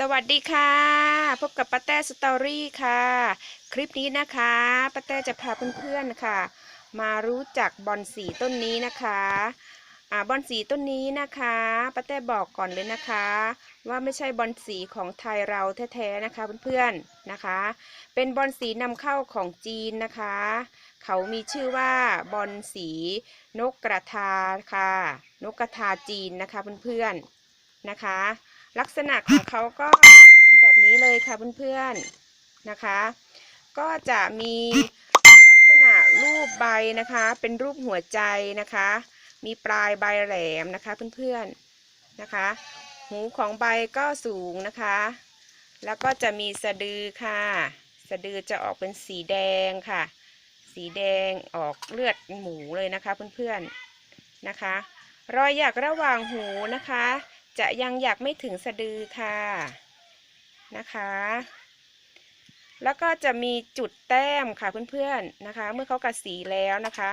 สวัสดีค่ะ พบกับป้าแต้สตอรี่ค่ะ คลิปนี้นะคะป้าแต้จะพาเพื่อนๆค่ะ มารู้จักบอนสีต้นนี้นะคะอ่าบอนสีต้นนี้นะคะป้าแต้บอกก่อนเลยนะคะ ว่าไม่ใช่บอนสีของไทยเราแท้ๆนะคะเพื่อนๆนะคะ เป็นบอนสีนำเข้าของจีนนะคะ เขามีชื่อว่าบอนสีนกกระทาค่ะ นกกระทาจีนนะคะเพื่อนๆนะคะ ลักษณะของเขาก็เป็นแบบนี้เลยค่ะเพื่อนๆนะคะ ก็จะมีลักษณะรูปใบนะคะ เป็นรูปหัวใจนะคะ มีปลายใบแหลมนะคะเพื่อนๆนะคะ หูของใบก็สูงนะคะ แล้วก็จะมีสะดือค่ะ สะดือจะออกเป็นสีแดงค่ะ สีแดงออกเลือดหมูเลยนะคะเพื่อนๆนะคะ รอยหยักระหว่างหูนะคะ จะยังอยากไม่ถึงสะดือค่ะนะคะ แล้วก็จะมีจุดแต้มค่ะเพื่อนๆนะคะ เมื่อเขากัดสีแล้วนะคะ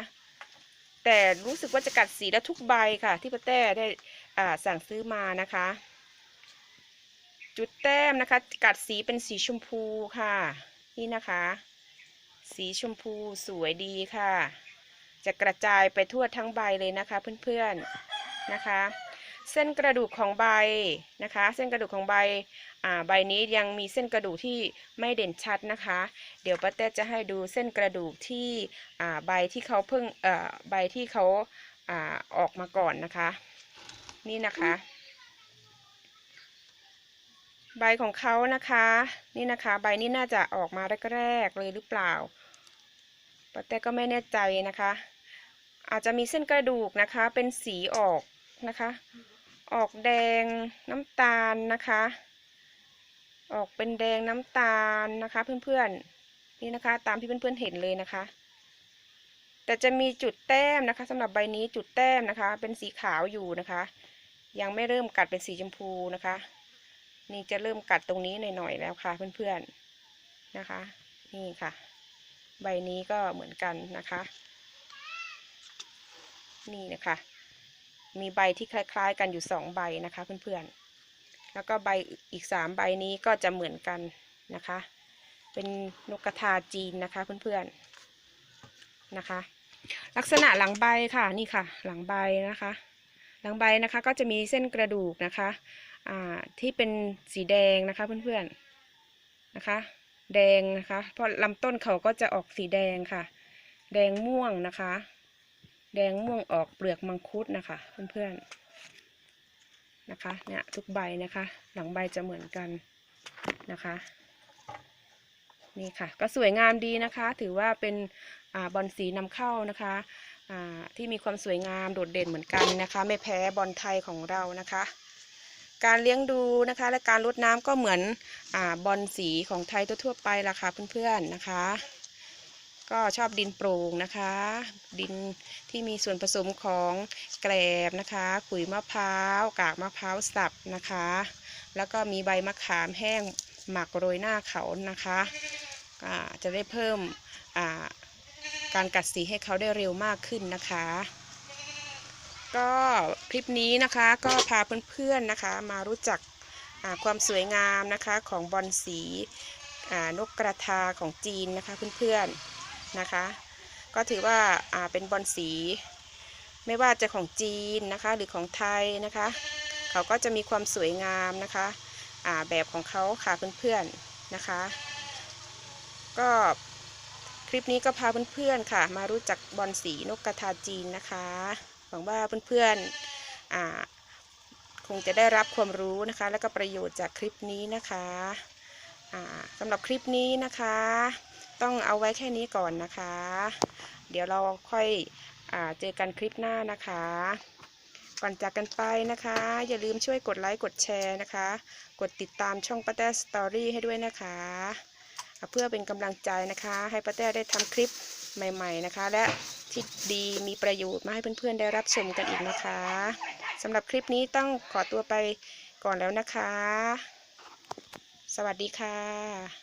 แต่รู้สึกว่าจะกัดสีแล้วทุกใบค่ะ ที่ป้าแต้ได้สั่งซื้อมานะคะ จุดแต้มนะคะ กัดสีเป็นสีชมพูค่ะ นี่นะคะ สีชมพูสวยดีค่ะ จะกระจายไปทั่วทั้งใบเลยนะคะเพื่อนๆนะคะ เส้นกระดูกของใบนะคะ เส้นกระดูกของใบใบนี้ยังมีเส้นกระดูกที่ไม่เด่นชัดนะคะ เดี๋ยวป้าแต้จะให้ดูเส้นกระดูกที่ใบที่เขาเพิ่งใบที่เขาอ่าออกมาก่อนนะคะ นี่นะคะ ใบของเขานะคะ นี่นะคะ ใบนี้น่าจะออกมาแรกๆเลยหรือเปล่าป้าแต้ก็ไม่แน่ใจนะคะ อาจจะมีเส้นกระดูกนะคะเป็นสีออก นะคะ ออกแดงน้ำตาลนะคะ ออกเป็นแดงน้ำตาลนะคะ เพื่อนๆนี่นะคะ ตามที่เพื่อนๆเห็นเลยนะคะ แต่จะมีจุดแต้มนะคะสำหรับใบนี้จุดแต้มนะคะ เป็นสีขาวอยู่นะคะ ยังไม่เริ่มกัดเป็นสีชมพูนะคะ นี่จะเริ่มกัดตรงนี้หน่อยๆแล้วค่ะ เพื่อนๆนะคะ นี่ค่ะ ใบนี้ก็เหมือนกันนะคะ นี่นะคะ มีใบที่คล้าย ๆ กันอยู่สองใบนะคะเพื่อนๆ แล้วก็ใบอีกสามใบนี้ก็จะเหมือนกันนะคะ เป็นนกกระทาจีนนะคะเพื่อนๆนะคะ ลักษณะหลังใบค่ะนี่ค่ะ หลังใบนะคะ หลังใบนะคะก็จะมีเส้นกระดูกนะคะที่เป็นสีแดงนะคะเพื่อนๆนะคะ แดงนะคะ เพราะลำต้นเขาก็จะออกสีแดงค่ะ แดงม่วงนะคะ แดงม่วงออกเปลือกมังคุดนะคะ เพื่อนๆนะคะเนี่ยทุกใบนะคะ หลังใบจะเหมือนกันนะคะ นี่ค่ะ ก็สวยงามดีนะคะ ถือว่าเป็นอบอลสีนำเข้านะคะที่มีความสวยงามโดดเด่นเหมือนกันนะคะ ไม่แพ้บอลไทยของเรานะคะ การเลี้ยงดูนะคะ และการรดน้ำก็เหมือนอบอลสีของไทยทั่วๆไปล่ะค่ะเพื่อนๆนะคะ ก็ชอบดินโปร่งนะคะ ดินที่มีส่วนผสมของแกลบนะคะขุยมะพร้าว กากมะพร้าวสับนะคะ แล้วก็มีใบมะขามแห้งหมักโรยหน้าเขานะคะอ่าจะได้เพิ่มอ่าการกัดสีให้เขาได้เร็วมากขึ้นนะคะ ก็คลิปนี้นะคะก็พาเพื่อนๆนะคะ มารู้จักอ่าความสวยงามนะคะของบอลสีอ่านกกระทาของจีนนะคะเพื่อนๆ นะคะ ก็ถือว่าอ่าเป็นบอลสี ไม่ว่าจะของจีนนะคะ หรือของไทยนะคะ เขาก็จะมีความสวยงามนะคะอ่าแบบของเขาค่ะเพื่อนๆนะคะ ก็คลิปนี้ก็พาเพื่อนๆค่ะ มารู้จักบอลสีนกกระทาจีนนะคะหวังว่าเพื่อนๆอ่าคงจะได้รับความรู้นะคะ และก็ประโยชน์จากคลิปนี้นะคะสำหรับคลิปนี้นะคะ ต้องเอาไว้แค่นี้ก่อนนะคะ เดี๋ยวเราค่อยอเจอกันคลิปหน้านะคะ ก่อนจากกันไปนะคะ อย่าลืมช่วยกดไลค์กดแชร์นะคะ กดติดตามช่องป้าแต้สตอรี่ให้ด้วยนะคะ เพื่อเป็นกำลังใจนะคะ ให้ป้าแต้ได้ทำคลิปใหม่ ๆนะคะ และที่ดีมีประโยชน์มาให้เพื่อนๆได้รับชมกันอีกนะคะสำหรับคลิปนี้ต้องขอตัวไปก่อนแล้วนะคะ สวัสดีค่ะ